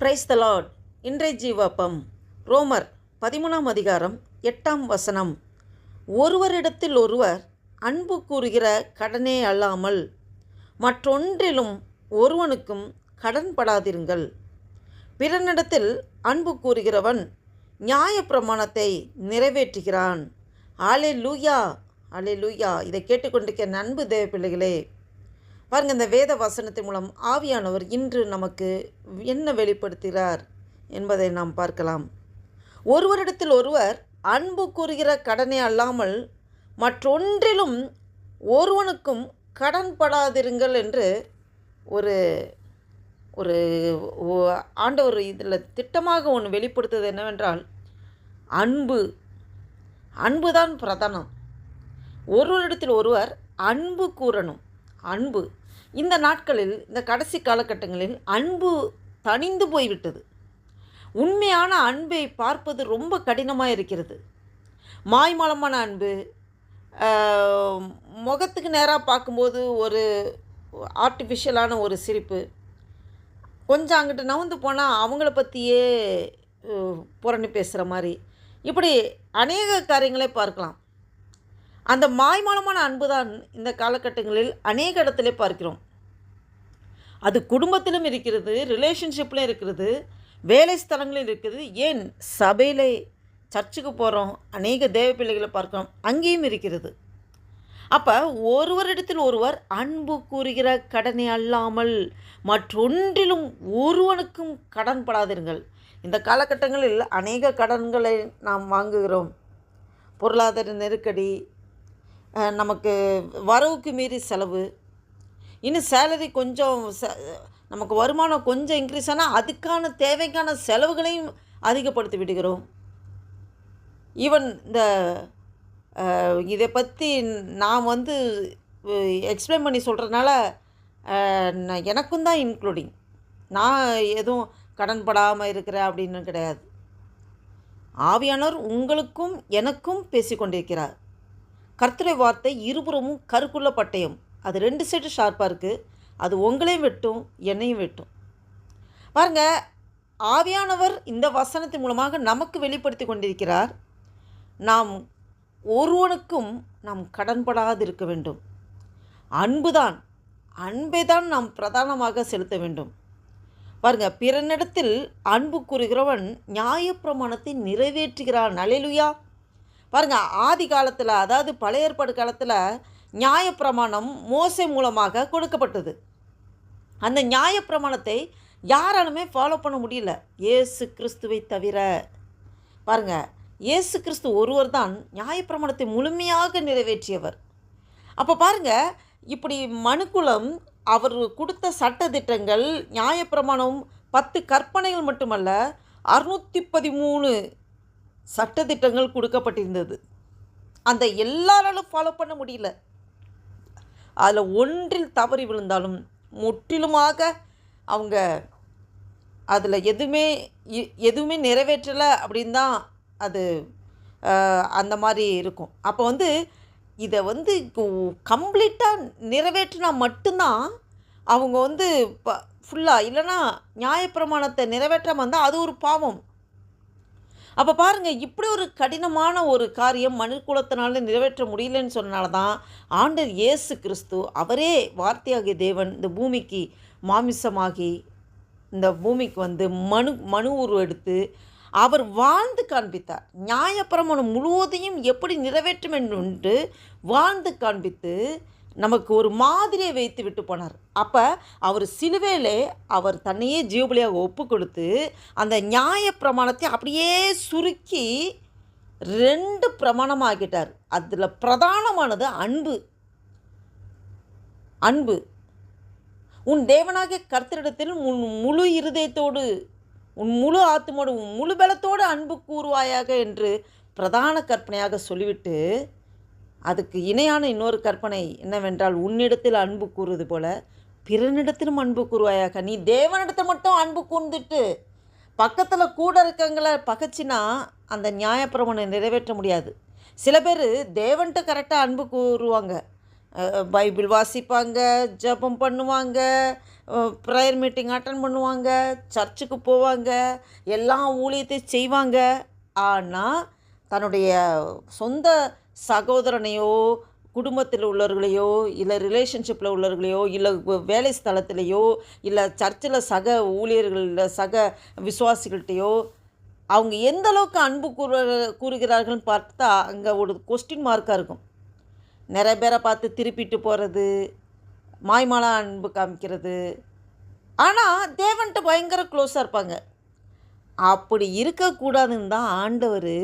Praise the Lord இன்றைய ஜீவப்பம் ரோமர் பதிமூணாம் அதிகாரம் எட்டாம் வசனம். ஒருவரிடத்தில் ஒருவர் அன்பு கூறுகிற கடனே அல்லாமல் மற்றொன்றிலும் ஒருவனுக்கும் கடன்படாதிருங்கள் பிறனிடத்தில் அன்பு கூறுகிறவன் நியாயப்பிரமாணத்தை நிறைவேற்றுகிறான். ஆலே லூயா ஆலே லூயா இதை கேட்டுக்கொண்டிருக்க அன்பு தேவ பிள்ளைகளே பாருங்கள் இந்த வேத வசனத்தின் மூலம் ஆவியானவர் இன்று நமக்கு என்ன வெளிப்படுத்துகிறார் என்பதை நாம் பார்க்கலாம். ஒருவரிடத்தில் ஒருவர் அன்பு கூறுகிற கடனே அல்லாமல் மற்றொன்றிலும் ஒருவனுக்கும் கடன்படாதிருங்கள் என்று ஒரு ஒரு ஆண்டவர் இதில் திட்டமாக ஒன்று வெளிப்படுத்துவது என்னவென்றால் அன்பு. அன்பு தான் பிரதானம். ஒருவரிடத்தில் ஒருவர் அன்பு கூறணும். அன்பு. இந்த நாட்களில் இந்த கடைசி காலகட்டங்களில் அன்பு தணிந்து போய்விட்டது. உண்மையான அன்பை பார்ப்பது ரொம்ப கடினமாக இருக்கிறது. மாய்மலமான அன்பு முகத்துக்கு நேராக பார்க்கும்போது ஒரு ஆர்டிஃபிஷியலான ஒரு சிரிப்பு. கொஞ்சம் அங்கிட்டு நவுந்து போனால் அவங்கள பற்றியே புரணி பேசுகிற மாதிரி. இப்படி அநேக காரியங்களை பார்க்கலாம். அந்த மாய்மாலமான அன்பு தான் இந்த காலகட்டங்களில் அநேக இடத்திலே பார்க்கிறோம். அது குடும்பத்திலும் இருக்கிறது ரிலேஷன்ஷிப்லையும் இருக்கிறது வேலை ஸ்தலங்களில் இருக்குது ஏன்? சபையிலே சர்ச்சுக்கு போகிறோம் அநேக தேவ பிள்ளைகளை பார்க்கிறோம் அங்கேயும் இருக்கிறது. அப்போ ஒருவரிடத்தில் ஒருவர் அன்பு கூறுகிற கடனை அல்லாமல் மற்றொன்றிலும் ஒருவனுக்கும் கடன் படாதிருங்கள். இந்த காலகட்டங்களில் அநேக கடன்களை நாம் வாங்குகிறோம். பொருளாதார நெருக்கடி நமக்கு வரவுக்கு மீறி செலவு. இன்னும் சேலரி கொஞ்சம் ச- நமக்கு வருமானம் கொஞ்சம் இன்க்ரீஸ் ஆனால் அதுக்கான தேவைக்கான செலவுகளையும் அதிகப்படுத்தி விடுகிறோம். ஈவன் இந்த இதை பற்றி நான் வந்து எக்ஸ்பிளைன் பண்ணி சொல்கிறதுனால எனக்கும் தான் இன்க்ளூடிங் நான் எதுவும் கடன் படாமல் இருக்கிறேன் அப்படின்னு கிடையாது. ஆவியானவர் உங்களுக்கும் எனக்கும் பேசிக்கொண்டிருக்கிறார். கர்த்தரை வார்த்தை இருபுறமும் கருக்குள்ள பட்டயம் அது ரெண்டு சைடு ஷார்ப்பாக இருக்குது அது உங்களையும் வெட்டும் என்னையும் வெட்டும். பாருங்க ஆவியானவர் இந்த வசனத்தின் மூலமாக நமக்கு வெளிப்படுத்தி கொண்டிருக்கிறார். நாம் ஒருவனுக்கும் நாம் கடன்படாது இருக்க வேண்டும். அன்புதான் அன்பை தான் நாம் பிரதானமாக செலுத்த வேண்டும். பாருங்க பிறனிடத்தில் அன்பு கூறுகிறவன் நியாயப்பிரமாணத்தை நிறைவேற்றுகிறான். அலையிலுயா பாருங்கள் ஆதி காலத்தில் அதாவது பழைய ஏற்பாடு காலத்தில் நியாயப்பிரமாணம் மோசை மூலமாக கொடுக்கப்பட்டது. அந்த நியாயப்பிரமாணத்தை யாராலுமே ஃபாலோ பண்ண முடியல. ஏசு கிறிஸ்துவை தவிர. பாருங்க இயேசு கிறிஸ்து ஒருவர் தான் நியாயப்பிரமாணத்தை முழுமையாக நிறைவேற்றியவர். அப்போ பாருங்கள் இப்படி மனுக்குலம் அவர் கொடுத்த சட்டதிட்டங்கள் நியாயப்பிரமாணம் பத்து கற்பனைகள் மட்டுமல்ல அறுநூற்றி பதிமூணு சட்டத்திட்டங்கள் கொடுக்கப்பட்டிருந்தது. அந்த எல்லாராலும் ஃபாலோ பண்ண முடியல. அதில் ஒன்றில் தவறி விழுந்தாலும் முற்றிலுமாக அவங்க அதில் எதுவுமே எதுவுமே நிறைவேற்றலை அப்படின்னு தான் அது அந்த மாதிரி இருக்கும். அப்போ வந்து இதை வந்து கம்ப்ளீட்டாக நிறைவேற்றினா மட்டும்தான் அவங்க வந்து ப ஃபுல்லாக இல்லைன்னா நியாயப்பிரமாணத்தை நிறைவேற்றாமல் இருந்தால் அது ஒரு பாவம். அப்போ பாருங்கள் இப்படி ஒரு கடினமான ஒரு காரியம் மனுக்குலத்தினால நிறைவேற்ற முடியலன்னு சொன்னனால தான் ஆண்டர் இயேசு கிறிஸ்து அவரே வார்த்தையாகிய தேவன் இந்த பூமிக்கு மாமிசமாகி இந்த பூமிக்கு வந்து மனு மனு உருவம் எடுத்து அவர் வாழ்ந்து காண்பித்தார். நியாயப்பிரமாணம் முழுவதையும் எப்படி நிறைவேற்றும் என்று வாழ்ந்து காண்பித்து நமக்கு ஒரு மாதிரியை வைத்து விட்டு போனார். அப்போ அவர் சிலுவையிலே அவர் தன்னையே ஜீவபலியாக ஒப்பு கொடுத்து அந்த நியாய பிரமாணத்தை அப்படியே சுருக்கி ரெண்டு பிரமாணமாகிட்டார் அதில் பிரதானமானது அன்பு. அன்பு. உன் தேவனாகிய கர்த்தரிடத்தில் உன் முழு இருதயத்தோடு உன் முழு ஆத்துமோடு உன் முழு பலத்தோடு அன்பு கூறுவாயாக என்று பிரதான கற்பனையாக சொல்லிவிட்டு அதுக்கு இணையான இன்னொரு கற்பனை என்னவென்றால் உன்னிடத்தில் அன்பு கூறுவது போல பிறனிடத்திலும் அன்பு கூறுவாயாக. நீ தேவனிடத்தில் மட்டும் அன்பு கூர்ந்துட்டு பக்கத்தில் கூட இருக்கவங்கள பகைச்சினா அந்த நியாயப்பிரமனை நிறைவேற்ற முடியாது. சில பேர் தேவன்கிட்ட கரெக்டாக அன்பு கூறுவாங்க. பைபிள் வாசிப்பாங்க ஜெபம் பண்ணுவாங்க ப்ரேயர் மீட்டிங் அட்டன் பண்ணுவாங்க சர்ச்சுக்கு போவாங்க எல்லா ஊழியத்தையும் செய்வாங்க. ஆனால் தன்னுடைய சொந்த சகோதரனையோ குடும்பத்தில் உள்ளவர்களையோ இல்லை ரிலேஷன்ஷிப்பில் உள்ளவர்களையோ இல்லை வேலை ஸ்தலத்திலையோ இல்லை சர்ச்சில் சக ஊழியர்கள் சக விசுவாசிகள்கிட்டையோ அவங்க எந்த அளவுக்கு அன்பு கூறு கூறுகிறார்கள்னு பார்த்தா அங்கே ஒரு கொஸ்டின் மார்க்காக இருக்கும். நிறைய பேரை பார்த்து திருப்பிட்டு போகிறது மாய்மாலா அன்பு காமிக்கிறது. ஆனால் தேவன்கிட்ட பயங்கர க்ளோஸாக இருப்பாங்க. அப்படி இருக்கக்கூடாதுன்னு தான் ஆண்டவர்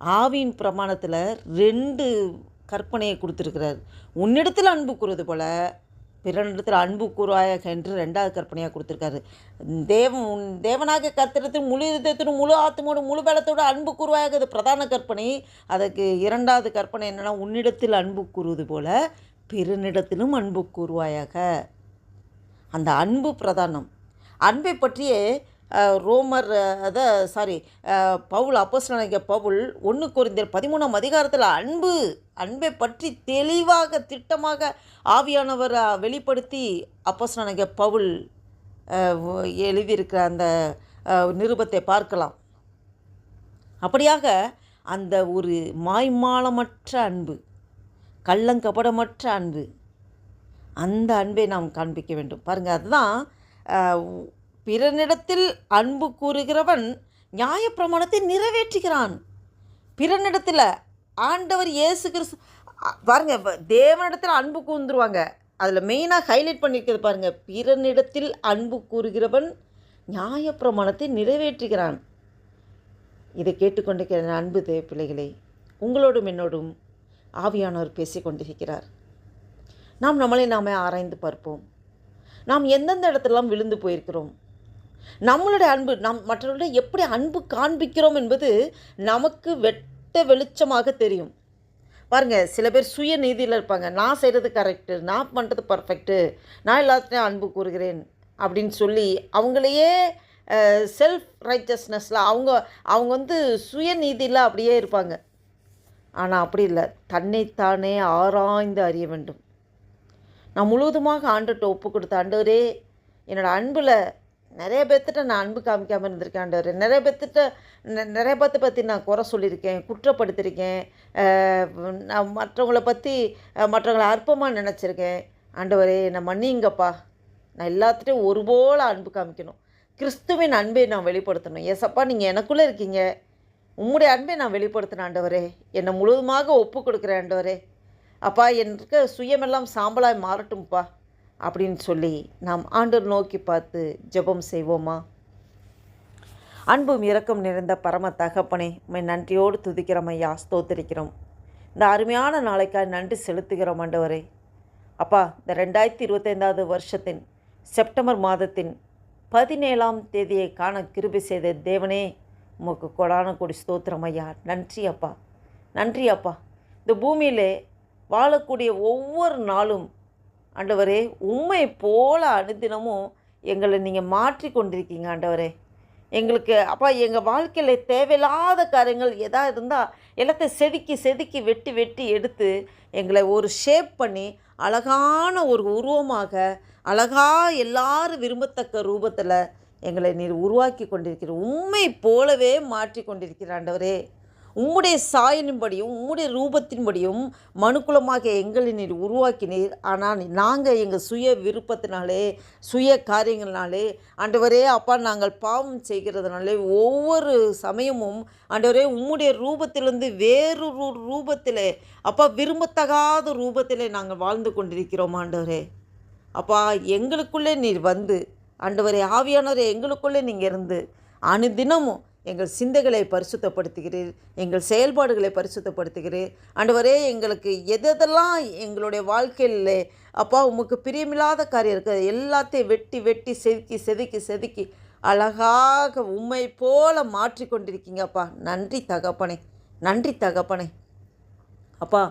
ஆவியின் பிரமாணத்தில் ரெண்டு கற்பனையை கொடுத்துருக்கிறார். உன்னிடத்தில் அன்பு கூறுவது போல் பிறனிடத்தில் அன்பு கூறுவாயாக என்று ரெண்டாவது கற்பனையாக கொடுத்துருக்காரு. தேவன் உன் தேவனாக கத்திரத்தில் முழு இதயத்திலும் முழு ஆத்மோடு முழு பலத்தோடு அன்பு கூறுவாயாக அது பிரதான கற்பனை. அதுக்கு இரண்டாவது கற்பனை என்னென்னா உன்னிடத்தில் அன்பு கூறுவது போல் பிறனிடத்திலும் அன்பு கூறுவாயாக. அந்த அன்பு பிரதானம். அன்பை பற்றியே ரோமர் அதை சாரி பவுல் அப்போஸ்தலனாகிய பவுல் ஒன்று குறைந்தர் பதிமூணாம் அதிகாரத்தில் அன்பு அன்பை பற்றி தெளிவாக திட்டமாக ஆவியானவர் வெளிப்படுத்தி அப்போஸ்தலனாகிய பவுல் எழுதியிருக்கிற அந்த நிருபத்தை பார்க்கலாம். அப்படியாக அந்த ஒரு மாய்மாலமற்ற அன்பு கள்ளங்கபடமற்ற அன்பு அந்த அன்பை நாம் காண்பிக்க வேண்டும். பாருங்கள் அதுதான் பிறனிடத்தில் அன்பு கூறுகிறவன் நியாயப்பிரமாணத்தை நிறைவேற்றுகிறான். பிறனிடத்தில் ஆண்டவர் இயேசு கிறிஸ்து பாருங்க தேவனிடத்தில் அன்பு கூர்ந்துருவாங்க. அதில் மெயினாக ஹைலைட் பண்ணியிருக்கிறது பாருங்கள் பிறனிடத்தில் அன்பு கூறுகிறவன் நியாயப்பிரமாணத்தை நிறைவேற்றுகிறான். இதை கேட்டுக்கொண்டிருக்கிற அன்பு தேவ பிள்ளைகளே உங்களோடும் என்னோடும் ஆவியானவர் பேசி கொண்டிருக்கிறார் நாம் நம்மளை நாமே ஆராய்ந்து பார்ப்போம். நாம் எந்தெந்த இடத்துலலாம் விழுந்து போயிருக்கிறோம்? நம்மளுடைய அன்பு நம் மற்றவர்களிடம் எப்படி அன்பு காண்பிக்கிறோம் என்பது நமக்கு வெட்ட வெளிச்சமாக தெரியும். பாருங்கள் சில பேர் சுய நீதியில் இருப்பாங்க. நான் செய்கிறது கரெக்டு நான் பண்ணுறது பர்ஃபெக்ட்டு நான் எல்லாத்தையும் அன்பு கூறுகிறேன் அப்படின்னு சொல்லி அவங்களையே செல்ஃப் ரைச்சஸ்னஸில் அவங்க அவங்க வந்து சுயநீதியில் அப்படியே இருப்பாங்க. ஆனால் அப்படி இல்லை. தன்னைத்தானே ஆராய்ந்து அறிய வேண்டும். நான் முழுவதுமாக ஆண்டுகிட்ட ஒப்பு கொடுத்த ஆண்டவரே என்னோட அன்பில் நிறைய பேர்த்திட்ட நான் அன்பு காமிக்காமல் இருந்திருக்கேன் ஆண்டவரே. நிறைய பேர்த்திட்ட நெ- நிறைய பேர்த்த பற்றி நான் குறை சொல்லியிருக்கேன் குற்றப்படுத்தியிருக்கேன். நான் மற்றவங்கள பற்றி மற்றவங்களை அற்பமாக நினச்சிருக்கேன். ஆண்டவரே என்னை மன்னிங்கப்பா. நான் எல்லாத்துட்டையும் ஒருபோல அன்பு காமிக்கணும். கிறிஸ்துவின் அன்பை நான் வெளிப்படுத்தணும். ஏசப்பா நீங்கள் எனக்குள்ளே இருக்கீங்க. உம்முடைய அன்பை நான் வெளிப்படுத்தின ஆண்டவரே. என்னை முழுவதுமாக ஒப்பு கொடுக்குறேன் ஆண்டவரே. அப்பா எனக்கு சுயமெல்லாம் சாம்பலாய் மாறட்டும்ப்பா அப்படின்னு சொல்லி நாம் ஆண்டர் நோக்கி பார்த்து ஜெபம் செய்வோமா? அன்பும் இரக்கம் நிறைந்த பரம தகப்பனே உண்மை நன்றியோடு துதிக்கிறோம் ஐயா ஸ்தோத்திரிக்கிறோம். இந்த அருமையான நாளைக்காக நன்றி செலுத்துகிறோம் ஆண்டவரே. அப்பா இந்த ரெண்டாயிரத்தி இருபத்தைந்தாவது வருஷத்தின் செப்டம்பர் மாதத்தின் பதினேழாம் தேதியை காண கிருபி செய்த தேவனே உமக்கு கொடான கொடி ஸ்தோத்திரம் ஐயா. நன்றி அப்பா. நன்றி அப்பா. இந்த பூமியிலே வாழக்கூடிய ஒவ்வொரு நாளும் ஆண்டவரே உண்மை போல அனுதினமும் எங்களை நீங்கள் மாற்றி கொண்டிருக்கீங்க ஆண்டவரே. எங்களுக்கு அப்பா எங்கள் வாழ்க்கையில் தேவையில்லாத காரியங்கள் எதா இருந்தால் எல்லாத்தையும் செதுக்கி செதுக்கி வெட்டி வெட்டி எடுத்து எங்களை ஒரு ஷேப் பண்ணி அழகான ஒரு உருவமாக அழகா எல்லாரும் விரும்பத்தக்க ரூபத்தில் எங்களை நீர் உருவாக்கி கொண்டிருக்கிற உண்மை போலவே மாற்றி கொண்டிருக்கிறாண்டவரே உம்முடைய சாயலின்படியும் உம்முடைய ரூபத்தின்படியும் மனுக்குலமாக எங்களை நீர் உருவாக்கினீர். ஆனால் நாங்கள் எங்கள் சுய விருப்பத்தினாலே சுய காரியங்கள்னாலே ஆண்டவரே அப்பா நாங்கள் பாவம் செய்கிறதுனாலே ஒவ்வொரு சமயமும் ஆண்டவரே உம்முடைய ரூபத்திலிருந்து வேறொரு ரூபத்திலே அப்பா விரும்பத்தகாத ரூபத்திலே நாங்கள் வாழ்ந்து கொண்டிருக்கிறோம் ஆண்டவரே. அப்பா எங்களுக்குள்ளே நீர் வந்து ஆண்டவரே ஆவியானவரே எங்களுக்குள்ளே நீங்கள் இருந்து அனுதினமும் எங்கள் சிந்தைகளை பரிசுத்தப்படுத்துகிறீர் எங்கள் செயல்பாடுகளை பரிசுத்தப்படுத்துகிறீர். ஆண்டவரே எங்களுக்கு எதெல்லாம் எங்களுடைய வாழ்க்கையில் அப்பா உமக்கு பிரியமில்லாத காரியம் இருக்குது எல்லாத்தையும் வெட்டி வெட்டி செதுக்கி செதுக்கி செதுக்கி அழகாக உம்மை போல மாற்றி கொண்டிருக்கீங்கப்பா நன்றி தகப்பனே நன்றி தகப்பனே. அப்பா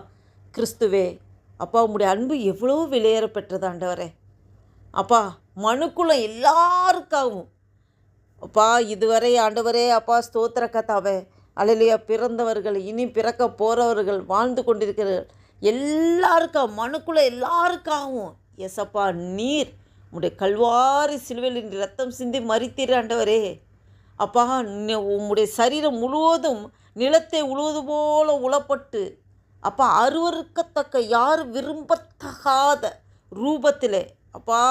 கிறிஸ்துவே அப்பா உம்முடைய அன்பு எவ்வளோ விலையேற பெற்றது ஆண்டவரே. அப்பா மனுக்குள்ள எல்லாருக்காகவும் அப்பா இதுவரை ஆண்டவரே அப்பா ஸ்தோத்திர கதாவே அலையிலையா பிறந்தவர்கள் இனி பிறக்க போகிறவர்கள் வாழ்ந்து கொண்டிருக்கிறார்கள். எல்லாருக்கும் மனுக்குள்ளே எல்லாருக்காகவும் எசப்பா நீர் உடைய கல்வாரி சிலுவையில் ரத்தம் சிந்தி மறித்தீர் ஆண்டவரே. அப்பா உம்முடைய சரீரம் முழுவதும் நிலத்தை உழுவது போல உளப்பட்டு அப்பா அருவறுக்கத்தக்க யார் விரும்பத்தகாத ரூபத்திலே அப்பா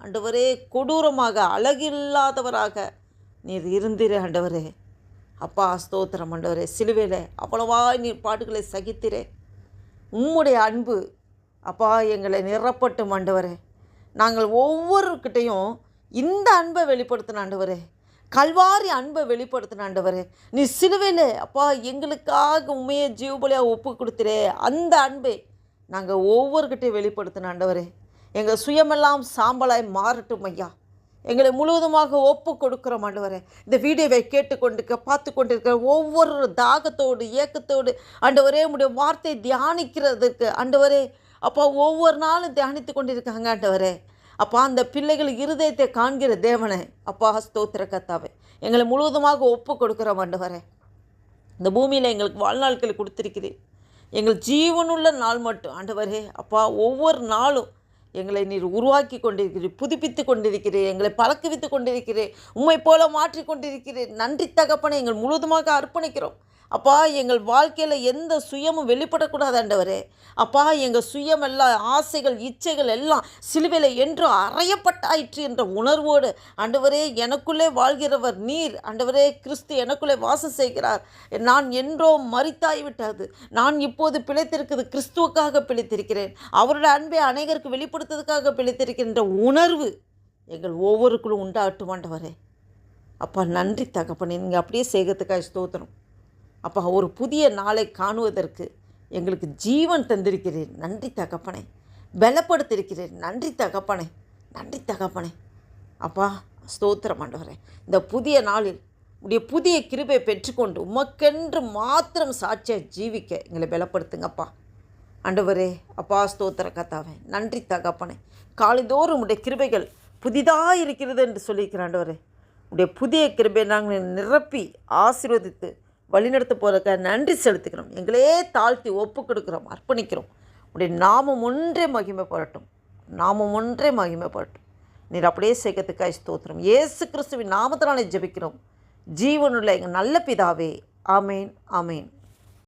ஆண்டவரே கொடூரமாக அழகில்லாதவராக நீர் இருந்திரு ஆண்டவரே. அப்பா ஸ்தோத்திரம் ஆண்டவரே. சிலுவையில் அவ்வளவா நீர் பாடுகளை சகித்திரே. உம்முடைய அன்பு அப்பா எங்களை நிரப்பட்டும் ஆண்டவரே. நாங்கள் ஒவ்வொருக்கிட்டையும் இந்த அன்பை வெளிப்படுத்தின ஆண்டவரே. கல்வாரி அன்பை வெளிப்படுத்தின ஆண்டவரே. நீ சிலுவையில் அப்பா எங்களுக்காக உண்மையை ஜீவபலியாக ஒப்பு கொடுத்துரே. அந்த அன்பை நாங்கள் ஒவ்வொருக்கிட்டையும் வெளிப்படுத்தின ஆண்டவரே. எங்கள் சுயமெல்லாம் சாம்பலாய் மாறட்டும் ஐயா. எங்களை முழுவதுமாக ஒப்பு கொடுக்குறோம் ஆண்டவரே. இந்த வீடியோவை கேட்டுக்கொண்டு பார்த்து கொண்டிருக்கிற ஒவ்வொரு தாகத்தோடு ஏக்கத்தோடு ஆண்டவரே உடைய வார்த்தை தியானிக்கிறதுக்கு ஆண்டவரே அப்பா ஒவ்வொரு நாளும் தியானித்து கொண்டிருக்காங்க ஆண்டவரே. அப்பா அந்த பிள்ளைகள் இருதயத்தை காண்கிற தேவனே. அப்பா ஸ்தோத்திர கத்தாவே எங்களை முழுவதுமாக ஒப்பு கொடுக்குறோம் ஆண்டவரே. இந்த பூமியில் எங்களுக்கு வாழ்நாட்களை கொடுத்துருக்குது எங்கள் ஜீவனுள்ள நாள் மட்டும் ஆண்டவரே. அப்பா ஒவ்வொரு நாளும் எங்களை நீர் உருவாக்கி கொண்டிருக்கிறீர் புதுப்பித்து கொண்டிருக்கிறீர் எங்களை பழக்குவித்து கொண்டிருக்கிறீர் உண்மை போல மாற்றி கொண்டிருக்கிறீர். நன்றி தகப்பனை எங்கள் முழுவதுமாக அர்ப்பணிக்கிறோம். அப்பா எங்கள் வாழ்க்கையில் எந்த சுயமும் வெளிப்படக்கூடாது ஆண்டவரே. அப்பா எங்கள் சுயம் எல்லாம் ஆசைகள் இச்சைகள் எல்லாம் சிலுவையில் என்றும் அறையப்பட்டாயிற்று என்ற உணர்வோடு ஆண்டவரே எனக்குள்ளே வாழ்கிறவர் நீர். ஆண்டவரே கிறிஸ்து எனக்குள்ளே வாசம் செய்கிறார். நான் என்றோ மறித்தாய்விட்டது நான் இப்போது பிழைத்திருக்கிறது கிறிஸ்துவுக்காக பிழைத்திருக்கிறேன். அவருடைய அன்பை அநேகருக்கு வெளிப்படுத்துவதற்காக பிழைத்திருக்கின்ற உணர்வு எங்கள் ஒவ்வொருக்குள்ளும் உண்டாகட்டும் ஆண்டவரே. அப்பா நன்றி தகப்பனே. நீங்கள் அப்படியே செய்கிறதுக்காக ஸ்தோத்திரம். அப்பா ஒரு புதிய நாளை காணுவதற்கு எங்களுக்கு ஜீவன் தந்திருக்கிறீர். நன்றி தகப்பனே. பலப்படுத்திருக்கிறீர் நன்றி தகப்பனே. நன்றி தகப்பனே. அப்பா ஸ்தோத்திரம் ஆண்டவரே. இந்த புதிய நாளில் உடைய புதிய கிருபை பெற்றுக்கொண்டு உமக்கென்று மாத்திரம் சாட்சியாக ஜீவிக்க எங்களை பலப்படுத்துங்கப்பா ஆண்டவரே அப்பா ஸ்தோத்திர கத்தாவே நன்றி தகப்பனே. காலைதோறும் உடைய கிருபைகள் புதிதாக இருக்கிறது என்று சொல்லியிருக்கிற ஆண்டவரே. உடைய புதிய கிருபை நாங்கள் நிரப்பி ஆசீர்வதித்து வழிநடத்த போகிறதுக்காக நன்றி செலுத்துக்கிறோம். எங்களே தாழ்த்தி ஒப்பு கொடுக்குறோம் அர்ப்பணிக்கிறோம். உடைய நாமம் ஒன்றே மகிமைப்படட்டும் நாமம் ஒன்றே மகிமைப்படட்டும் நீர் அப்படியே சேர்க்கறதுக்காக ஸ்தோத்திரம். இயேசு கிறிஸ்துவின் நாமத்தினாலே ஜெபிக்கிறோம். ஜீவனுள்ள எங்கள் நல்ல பிதாவே. ஆமேன் ஆமேன்.